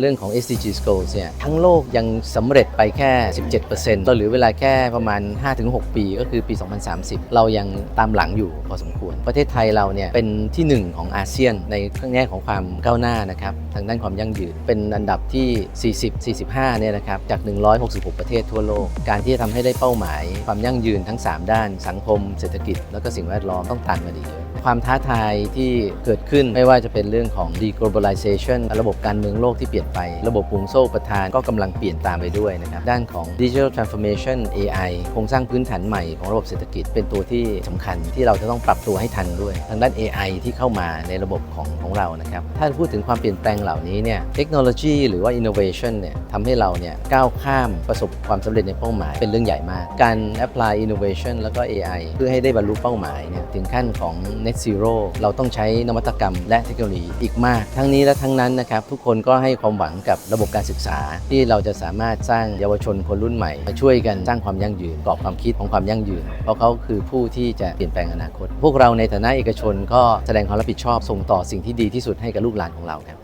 เรื่องของ SDG goals เนี่ยทั้งโลกยังสำเร็จไปแค่ 17%เราเหลือเวลาแค่ประมาณ 5-6 ปีก็คือปี 2030 เรายังตามหลังอยู่พอสมควร ประเทศไทยเราเนี่ยเป็นที่หนึ่งของอาเซียนในแง่ของความก้าวหน้านะครับทางด้านความยั่งยืนเป็นอันดับที่ 40 45 เนี่ยนะครับจาก 166 ประเทศทั่วโลก การที่จะทำให้ได้เป้าหมาย ความยั่งยืนทั้ง 3 ด้าน สังคม เศรษฐกิจ แล้วก็สิ่งแวดล้อมต้องตามมาดีเยอะความท้าทายที่เกิดขึ้นไม่ว่าจะเป็นเรื่องของ deglobalization ระบบการเมืองโลกที่เปลี่ยนไป ระบบห่วงโซ่ประทานก็กำลังเปลี่ยนตามไปด้วยนะครับ ด้านของ digital transformation AI โครงสร้างพื้นฐานใหม่ของระบบเศรษฐกิจเป็นตัวที่สำคัญที่เราจะต้องปรับตัวให้ทันด้วย ทางด้าน AI ที่เข้ามาในระบบของของเรานะครับ ถ้าพูดถึงความเปลี่ยนแปลงเหล่านี้เนี่ย เทคโนโลยีหรือว่า innovation เนี่ยทำให้เราเนี่ยก้าวข้ามประสบความสำเร็จในเป้าหมาย เป็นเรื่องใหญ่มาก การ apply innovation แล้วก็ AI เพื่อให้ได้บรรลุเป้าหมายเนี่ยถึงขั้นของ net zero เราต้องใช้นวัตกรรม และเทคโนโลยีอีกมาก ทั้งนี้และทั้งนั้นนะครับทุกคนก็ให้ความหวังกับระบบการศึกษา ที่เราจะสามารถสร้างเยาวชนคนรุ่นใหม่มาช่วยกันสร้างความยั่งยืนกรอบความคิดของความยั่งยืน เพราะเขาคือผู้ที่จะเปลี่ยนแปลงอนาคต พวกเราในฐานะเอกชนก็แสดงความรับผิดชอบส่งต่อสิ่งที่ดีที่สุดให้กับลูกหลานของเราครับ